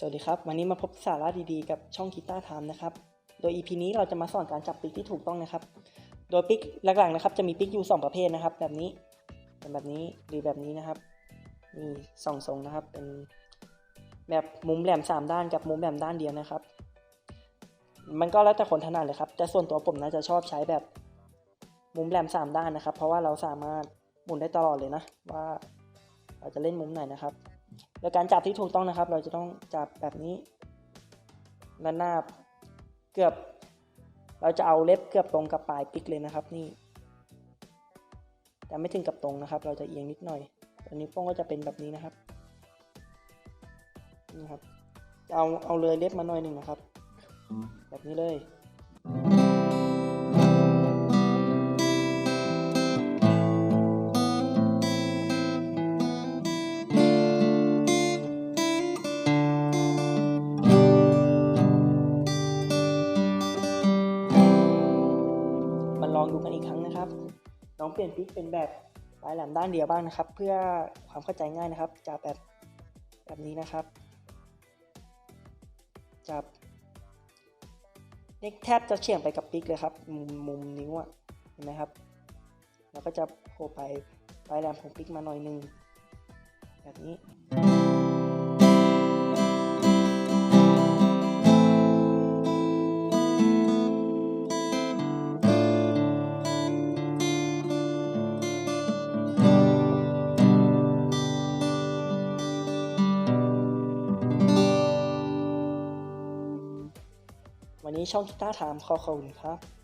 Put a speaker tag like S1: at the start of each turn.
S1: สวัสดีครับ วันนี้มาพบสาระดีๆ กับช่องกีตาร์ไทม์นะครับ โดย EP นี้เราจะมาสอนการจับปิกที่ถูกต้องนะครับ โดยปิกหลักๆนะครับจะมีปิกอยู่ 2 ประเภทนะครับ แบบนี้เป็นแบบนี้หรือแบบนี้นะครับมีสองทรงนะครับ เป็นแบบมุมแหลม 3 ด้านกับมุมแหลมด้านเดียวนะครับ มันก็แล้วแต่คนถนัดเลยครับแต่ส่วนตัวผมน่าจะชอบใช้แบบมุมแหลม 3 ด้านนะครับ เพราะว่าเราสามารถหมุนได้ตลอดเลยนะว่าเราจะเล่นมุมไหนนะครับ โดยการจับที่ถูกต้องนะครับ เราจะต้องจับแบบนี้ระนาบเกือบ เราจะเอาเล็บเกือบตรงกับปลายปิกเลยนะครับ นี่ แต่ไม่ถึงกับตรงนะครับ เราจะเอียงนิดหน่อยตัวนิ้วโป้งก็จะเป็นแบบนี้นะครับนี่ครับเอาเอาเลยเล็บมาหน่อยหนึ่งนะครับ แบบนี้เลย องดูกันอีกครั้งนะครับลองเปลี่ยนปิกเป็นแบบปลายแหลมด้านเดียวบ้างนะครับ เพื่อความเข้าใจง่ายนะครับจับแบบแบบนี้นะครับ จับนี่แทบจะเฉียงไปกับปิกเลยครับ มุมมุมนิ้วอะเห็นไหมครับ แล้วก็จะโผล่ไปปลายแหลมของปิกมาหน่อยนึงแบบนี้ วันนี้ช่องกีตาร์ถามขอขอบคุณครับ